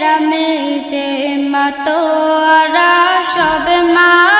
রামে যে মাতো মাতোয়ারা সব মা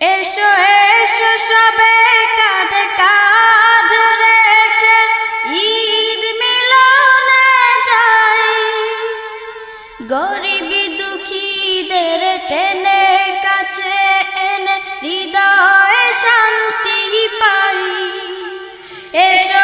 এসো এসো সবে কাঁধে কাঁধ রেখে ঈদ মিলনে যাই। গরিব দুঃখীদের টেনে কাছে এনে হৃদয়ে শান্তি পাই। এসো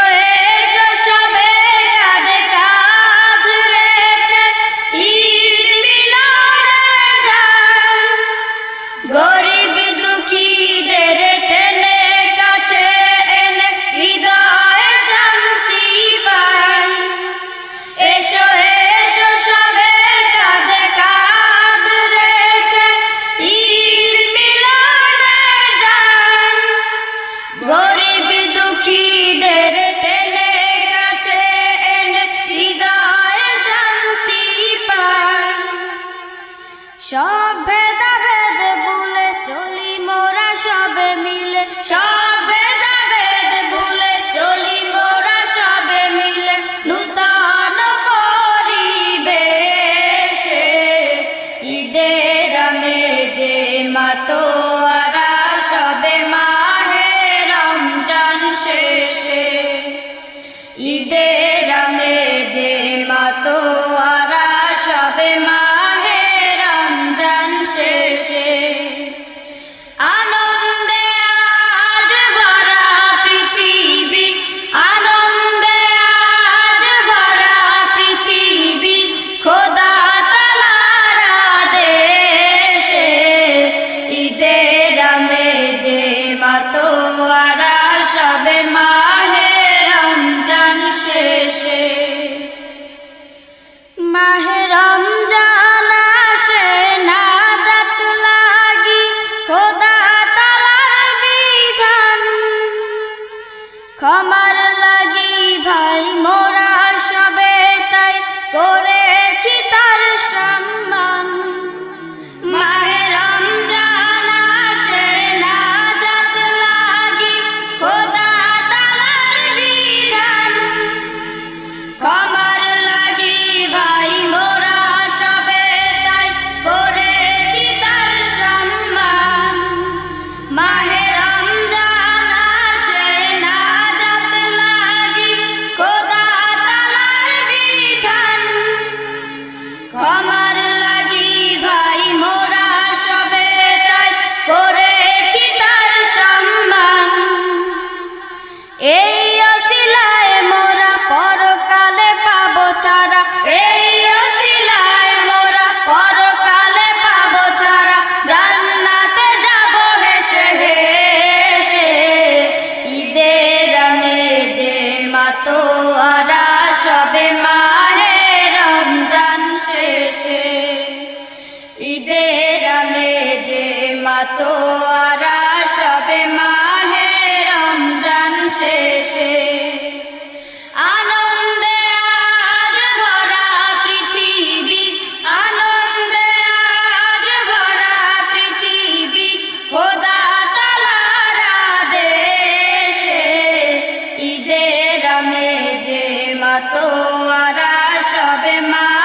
ওরা সবে মা